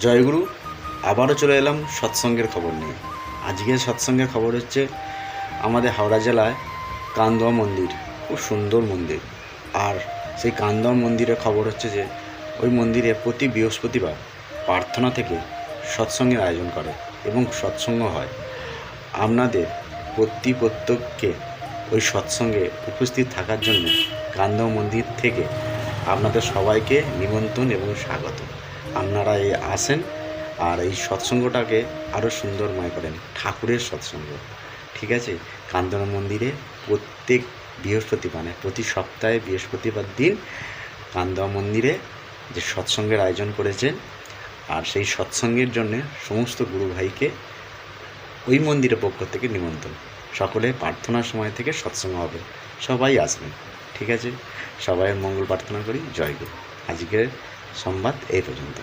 জয়গুরু, আবারও চলে এলাম সৎসঙ্গের খবর নিয়ে। আজকের সৎসঙ্গের খবর হচ্ছে আমাদের হাওড়া জেলায় কান্দোয়া মন্দির, খুব সুন্দর মন্দির। আর সেই কান্দোয়া মন্দিরের খবর হচ্ছে যে, ওই মন্দিরে প্রতি বৃহস্পতিবার প্রার্থনা থেকে সৎসঙ্গের আয়োজন করে এবং সৎসঙ্গ হয়। আপনাদের প্রতি প্রত্যেককে ওই সৎসঙ্গে উপস্থিত থাকার জন্য কান্দোয়া মন্দির থেকে আপনাদের সবাইকে নিমন্ত্রণ এবং স্বাগত। আপনারা এই আসেন আর এই সৎসঙ্গটাকে আরও সুন্দরময় করেন, ঠাকুরের সৎসঙ্গ। ঠিক আছে? কান্দনা মন্দিরে প্রত্যেক বৃহস্পতিবার মানে প্রতি সপ্তাহে বৃহস্পতিবার দিন কান্দা মন্দিরে যে সৎসঙ্গের আয়োজন করেছেন আর সেই সৎসঙ্গের জন্য সমস্ত গুরু ভাইকে ওই মন্দিরের পক্ষ থেকে নিমন্ত্রণ। সকলে প্রার্থনার সময় থেকে সৎসঙ্গ হবে। সবাই আসবেন। ঠিক আছে? সবাইয়ের মঙ্গল প্রার্থনা করি। জয় গুরু। আজকের সংবাদ এই পর্যন্ত